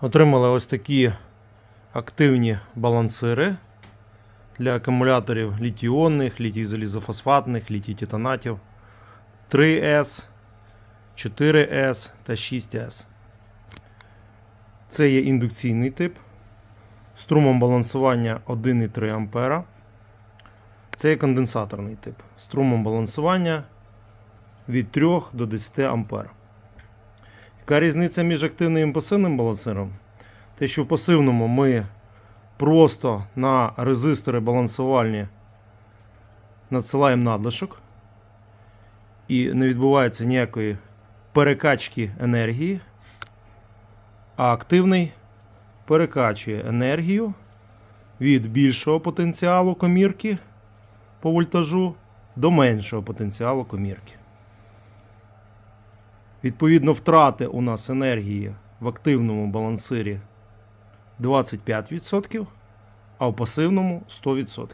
Отримали ось такі активні балансири для акумуляторів літій-іонних, літій-залізофосфатних, літій-титанатів 3С, 4С та 6С. Це є індукційний тип. Струмом балансування 1,3 А. Це є конденсаторний тип. Струмом балансування від 3 до 10 А. Яка різниця між активним і пасивним балансиром? Те, що в пасивному ми просто на резистори балансувальні надсилаємо надлишок і не відбувається ніякої перекачки енергії, а активний перекачує енергію від більшого потенціалу комірки по вольтажу до меншого потенціалу комірки. Відповідно, втрати у нас енергії в активному балансирі 25%, а в пасивному 100%.